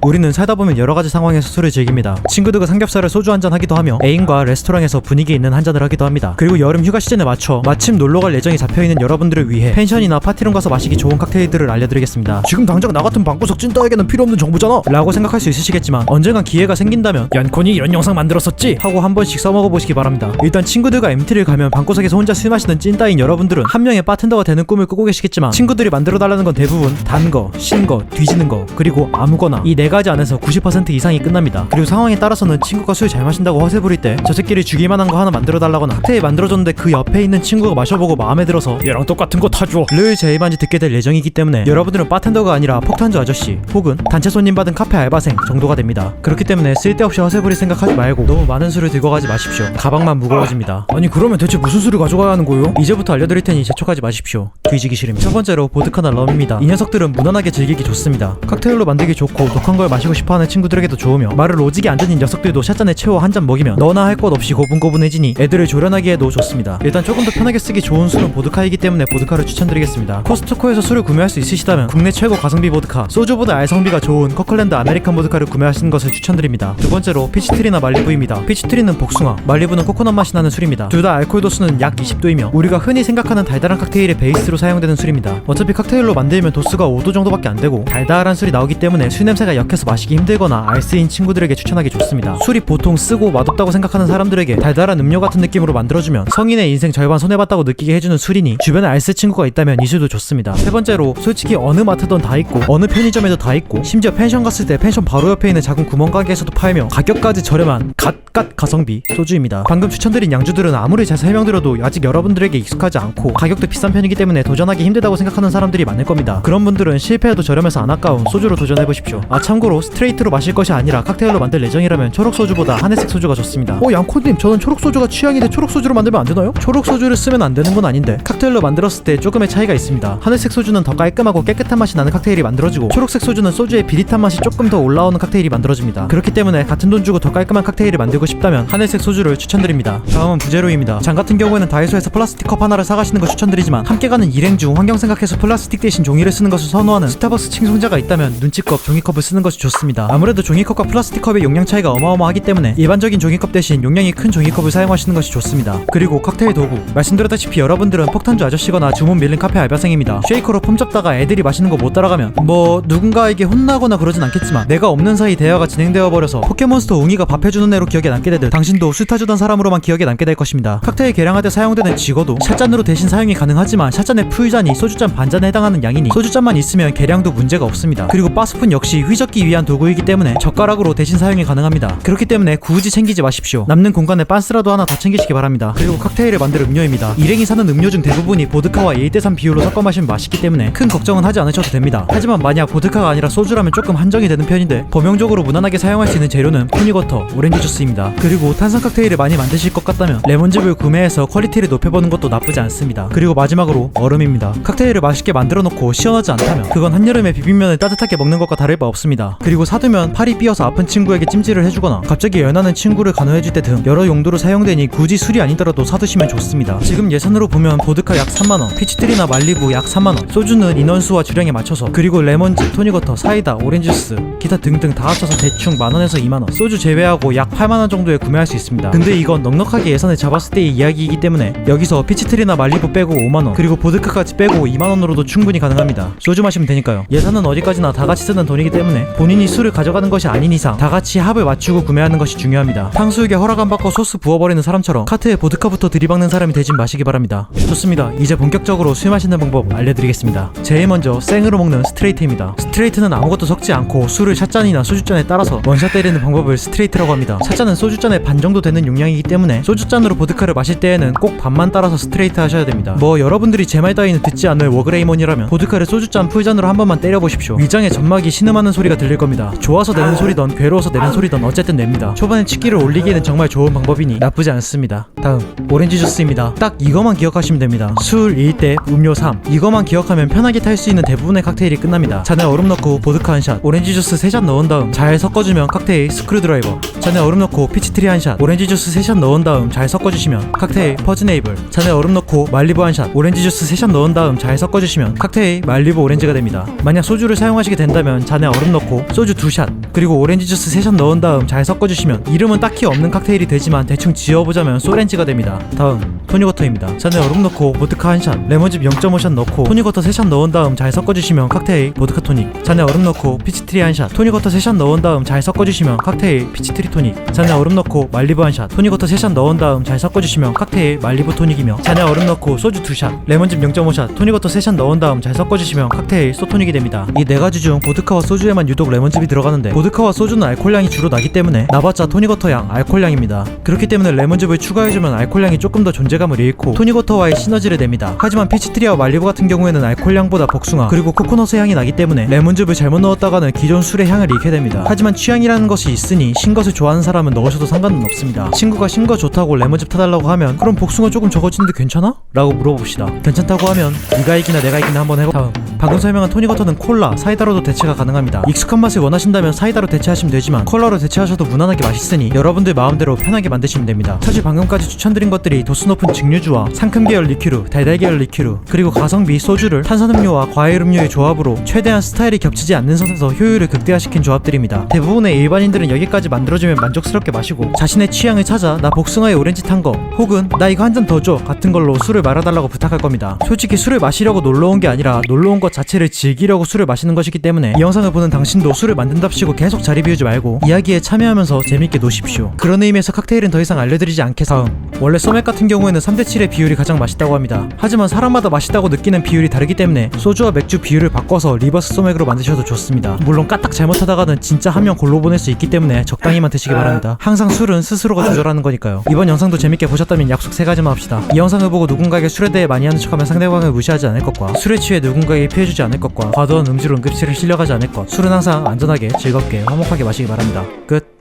우리는 살다 보면 여러 가지 상황에서 술을 즐깁니다. 친구들과 삼겹살을 소주 한잔 하기도 하며 애인과 레스토랑에서 분위기 있는 한잔을 하기도 합니다. 그리고 여름 휴가 시즌에 맞춰 마침 놀러 갈 예정이 잡혀 있는 여러분들을 위해 펜션이나 파티룸 가서 마시기 좋은 칵테일들을 알려드리겠습니다. 지금 당장 나 같은 방구석 찐따에게는 필요 없는 정보잖아. 라고 생각할 수 있으시겠지만 언젠간 기회가 생긴다면 얀콘이 이런 영상 만들었었지. 하고 한 번씩 써먹어 보시기 바랍니다. 일단 친구들과 MT를 가면 방구석에서 혼자 술 마시는 찐따인 여러분들은 한 명의 바텐더가 되는 꿈을 꾸고 계시겠지만 친구들이 만들어 달라는 건 대부분 단 거, 신 거, 뒤지는 거, 그리고 아무거나 이네 가지 안에서 90% 이상이 끝납니다. 그리고 상황에 따라서는 친구가 술 잘 마신다고 허세 부릴 때 저 새끼를 죽일만한 거 하나 만들어 달라거나 칵테일 만들어줬는데 그 옆에 있는 친구가 마셔보고 마음에 들어서 얘랑 똑같은 거 타줘. 를 제의반지 듣게 될 예정이기 때문에 여러분들은 바텐더가 아니라 폭탄주 아저씨 혹은 단체 손님 받은 카페 알바생 정도가 됩니다. 그렇기 때문에 쓸데없이 허세 부릴 생각하지 말고 너무 많은 술을 들고 가지 마십시오. 가방만 무거워집니다. 아니 그러면 대체 무슨 술을 가져가야 하는 거예요? 이제부터 알려드릴 테니 재촉하지 마십시오. 뒤지기 싫으면 첫 번째로 보드카나 럼입니다. 이 녀석들은 무난하게 즐기기 좋습니다. 칵테일로 만들기 좋고 독한 걸 마시고 싶어하는 친구들에게도 좋으며 말을 오지게 안 듣는 녀석들도 샷잔에 채워 한 잔 먹이면 너나 할 것 없이 고분고분해지니 애들을 조련하기에도 좋습니다. 일단 조금 더 편하게 쓰기 좋은 술은 보드카이기 때문에 보드카를 추천드리겠습니다. 코스트코에서 술을 구매할 수 있으시다면 국내 최고 가성비 보드카 소주보다 알성비가 좋은 커클랜드 아메리칸 보드카를 구매하시는 것을 추천드립니다. 두 번째로 피치트리나 말리부입니다. 피치트리는 복숭아, 말리부는 코코넛 맛이 나는 술입니다. 둘 다 알코올 도수는 약 20도이며 우리가 흔히 생각하는 달달한 칵테일의 베이스로 사용되는 술입니다. 어차피 칵테일로 만들면 도수가 5도 정도밖에 안 되고 달달한 술이 나오기 때문에 술 냄새가 역 해서 마시기 힘들거나 알쓰인 친구들에게 추천하기 좋습니다. 술이 보통 쓰고 맛없다고 생각하는 사람들에게 달달한 음료 같은 느낌으로 만들어주면 성인의 인생 절반 손해봤다고 느끼게 해주는 술이니 주변에 알쓸 친구가 있다면 이 술도 좋습니다. 세 번째로 솔직히 어느 마트든 다 있고 어느 편의점에도 다 있고 심지어 펜션 갔을 때 펜션 바로 옆에 있는 작은 구멍가게에서도 팔며 가격까지 저렴한 갓갓 가성비 소주입니다. 방금 추천드린 양주들은 아무리 잘 설명드려도 아직 여러분들에게 익숙하지 않고 가격도 비싼 편이기 때문에 도전하기 힘들다고 생각하는 사람들이 많을 겁니다. 그런 분들은 실패해도 저렴해서 안 아까운 소주로 도전해보십시오. 아참 고로 스트레이트로 마실 것이 아니라 칵테일로 만들 예정이라면 초록 소주보다 하늘색 소주가 좋습니다. 어 양코님 저는 초록 소주가 취향인데 초록 소주로 만들면 안 되나요? 초록 소주를 쓰면 안 되는 건 아닌데 칵테일로 만들었을 때 조금의 차이가 있습니다. 하늘색 소주는 더 깔끔하고 깨끗한 맛이 나는 칵테일이 만들어지고 초록색 소주는 소주의 비릿한 맛이 조금 더 올라오는 칵테일이 만들어집니다. 그렇기 때문에 같은 돈 주고 더 깔끔한 칵테일을 만들고 싶다면 하늘색 소주를 추천드립니다. 다음은 부제로입니다. 장 같은 경우에는 다이소에서 플라스틱 컵 하나를 사가시는 걸 추천드리지만 함께 가는 일행 중 환경 생각해서 플라스틱 대신 종이를 쓰는 것을 선호하는 스타벅스 칭송자가 있다면 눈치껏 종이컵을 쓰는 것이 좋습니다. 아무래도 종이컵과 플라스틱 컵의 용량 차이가 어마어마하기 때문에 일반적인 종이컵 대신 용량이 큰 종이컵을 사용하시는 것이 좋습니다. 그리고 칵테일 도구 말씀드렸다시피 여러분들은 폭탄주 아저씨거나 주문 밀린 카페 알바생입니다. 쉐이커로 폼 잡다가 애들이 마시는 거 못 따라가면 뭐 누군가에게 혼나거나 그러진 않겠지만 내가 없는 사이 대화가 진행되어 버려서 포켓몬스터 웅이가 밥 해주는 애로 기억에 남게 되듯 당신도 술 타주던 사람으로만 기억에 남게 될 것입니다. 칵테일 계량할 때 사용되는 지거도 샷잔으로 대신 사용이 가능하지만 샷잔의 풀잔이 소주잔 반잔에 해당하는 양이니 소주잔만 있으면 계량도 문제가 없습니다. 그리고 바스푼 역시 휘젓기 위한 도구이기 때문에 젓가락으로 대신 사용이 가능합니다. 그렇기 때문에 굳이 챙기지 마십시오. 남는 공간에 빤스라도 하나 더 챙기시기 바랍니다. 그리고 칵테일을 만들 음료입니다. 일행이 사는 음료 중 대부분이 보드카와 1대3 비율로 섞어 마시면 맛있기 때문에 큰 걱정은 하지 않으셔도 됩니다. 하지만 만약 보드카가 아니라 소주라면 조금 한정이 되는 편인데 범용적으로 무난하게 사용할 수 있는 재료는 토닉워터, 오렌지 주스입니다. 그리고 탄산 칵테일을 많이 만드실 것 같다면 레몬즙을 구매해서 퀄리티를 높여보는 것도 나쁘지 않습니다. 그리고 마지막으로 얼음입니다. 칵테일을 맛있게 만들어 놓고 시원하지 않다면 그건 한여름에 비빔면을 따뜻하게 먹는 것과 다를 바 없습니다. 그리고 사두면 팔이 삐어서 아픈 친구에게 찜질을 해주거나 갑자기 연하는 친구를 간호해줄 때 등 여러 용도로 사용되니 굳이 술이 아니더라도 사두시면 좋습니다. 지금 예산으로 보면 보드카 약 3만원, 피치트리나 말리부 약 4만원, 소주는 인원수와 주량에 맞춰서 그리고 레몬즙, 토닉워터, 사이다, 오렌지 주스, 기타 등등 다 합쳐서 대충 만원에서 2만원, 소주 제외하고 약 8만원 정도에 구매할 수 있습니다. 근데 이건 넉넉하게 예산을 잡았을 때의 이야기이기 때문에 여기서 피치트리나 말리부 빼고 5만원, 그리고 보드카까지 빼고 2만원으로도 충분히 가능합니다. 소주 마시면 되니까요. 예산은 어디까지나 다 같이 쓰는 돈이기 때문에 본인이 술을 가져가는 것이 아닌 이상 다 같이 합을 맞추고 구매하는 것이 중요합니다. 탕수육에 허락 안 받고 소스 부어버리는 사람처럼 카트에 보드카부터 들이박는 사람이 되진 마시기 바랍니다. 좋습니다. 이제 본격적으로 술 마시는 방법 알려드리겠습니다. 제일 먼저 생으로 먹는 스트레이트입니다. 스트레이트는 아무것도 섞지 않고 술을 샷잔이나 소주잔에 따라서 원샷 때리는 방법을 스트레이트라고 합니다. 샷잔은 소주잔의 반 정도 되는 용량이기 때문에 소주잔으로 보드카를 마실 때에는 꼭 반만 따라서 스트레이트 하셔야 됩니다. 뭐 여러분들이 제 말 따위는 듣지 않을 워그레이몬이라면 보드카를 소주잔 풀잔으로 한 번만 때려보십시오. 위장에 점막이 신음하는 소리가 들릴 겁니다. 좋아서 내는 소리던 괴로워서 내는 소리던 어쨌든 냅니다. 초반에 치기를 올리기에는 정말 좋은 방법이니 나쁘지 않습니다. 다음 오렌지 주스입니다. 딱 이것만 기억하시면 됩니다. 술 1대 음료 3 이것만 기억하면 편하게 탈 수 있는 대부분의 칵테일이 끝납니다. 잔에 얼음 넣고 보드카 한 샷, 오렌지 주스 3잔 넣은 다음 잘 섞어주면 칵테일 스크류드라이버 잔에 얼음 넣고 피치트리 한 샷, 오렌지 주스 3샷 넣은 다음 잘 섞어주시면 칵테일 퍼즈네이블 잔에 얼음 넣고 말리부 한 샷, 오렌지 주스 3샷 넣은 다음 잘 섞어주시면 칵테일 말리부 오렌지가 됩니다. 만약 소주를 사용하시게 된다면 잔에 얼음 넣고 소주 2샷, 그리고 오렌지 주스 세샷 넣은 다음 잘 섞어주시면 이름은 딱히 없는 칵테일이 되지만 대충 지어보자면 소렌지가 됩니다. 다음 토닉워터입니다. 잔에 얼음 넣고 보드카 한 샷, 레몬즙 0.5샷 넣고 토닉워터 세샷 넣은 다음 잘 섞어주시면 칵테일 보드카 토닉. 잔에 얼음 넣고 피치트리 한 샷, 토닉워터 세샷 넣은 다음 잘 섞어주시면 칵테일 피치트리 토닉. 잔에 얼음 넣고 말리브 한 샷, 토닉워터 세샷 넣은 다음 잘 섞어주시면 칵테일 말리브 토닉이며 잔에 얼음 넣고 소주 두 샷, 레몬즙 0.5샷, 토닉워터 세샷 넣은 다음 잘 섞어주시면 칵테일 소토닉이 됩니다. 이 네 가지 중 보드카와 소주에만 유독 레몬즙이 들어가는데 보드카와 소주는 알코올량이 주로 나기 때문에 나봤자 토닉워터양 알코올량입니다. 그렇기 때문에 레몬즙을 추가해주면 알코올량이 조금 더 존재감을 잃고 토닉워터와의 시너지를 냅니다. 하지만 피치트리와 말리브 같은 경우에는 알코올량보다 복숭아 그리고 코코넛의 향이 나기 때문에 레몬즙을 잘못 넣었다가는 기존 술의 향을 잃게 됩니다. 하지만 취향이라는 것이 있으니 신 것을 좋아하는 사람은 넣으셔도 상관은 없습니다. 친구가 신거 좋다고 레몬즙 타달라고 하면 그럼 복숭아 조금 적어지는데 괜찮아? 라고 물어봅시다. 괜찮다고 하면 네가 이기나 내가 이기나 한번 해봐. 다음 방금 설명한 토닉워터는 콜라, 사이다로도 대체가 가능합니다. 익숙한 맛을 원하신다면 사이 다로 대체하시면 되지만 콜라로 대체하셔도 무난하게 맛있으니 여러분들 마음대로 편하게 만드시면 됩니다. 사실 방금까지 추천드린 것들이 도수 높은 증류주와 상큼 계열 리큐르, 달달 계열 리큐르, 그리고 가성비 소주를 탄산음료와 과일 음료의 조합으로 최대한 스타일이 겹치지 않는 선에서 효율을 극대화시킨 조합들입니다. 대부분의 일반인들은 여기까지 만들어주면 만족스럽게 마시고 자신의 취향을 찾아 나 복숭아에 오렌지 탄 거 혹은 나 이거 한 잔 더 줘 같은 걸로 술을 말아달라고 부탁할 겁니다. 솔직히 술을 마시려고 놀러 온 게 아니라 놀러 온 것 자체를 즐기려고 술을 마시는 것이기 때문에 이 영상을 보는 당신도 술을 만든답시고 계속 자리 비우지 말고 이야기에 참여하면서 재밌게 노십시오. 그런 의미에서 칵테일은 더 이상 알려드리지 않겠 다음 원래 소맥 같은 경우에는 3대 7의 비율이 가장 맛있다고 합니다. 하지만 사람마다 맛있다고 느끼는 비율이 다르기 때문에 소주와 맥주 비율을 바꿔서 리버스 소맥으로 만드셔도 좋습니다. 물론 까딱 잘못하다가는 진짜 한 명 골로 보낼 수 있기 때문에 적당히만 드시기 바랍니다. 항상 술은 스스로가 조절하는 거니까요. 이번 영상도 재밌게 보셨다면 약속 세 가지만 합시다. 이 영상을 보고 누군가에게 술에 대해 많이 하는 척하면 상대방을 무시하지 않을 것과 술에 취해 누군가에게 피해주지 않을 것과 과도한 음주로 응급실을 실려가지 않을 것. 술은 항상 안전하게 즐겁게 화목하게 마시기 바랍니다. 끝.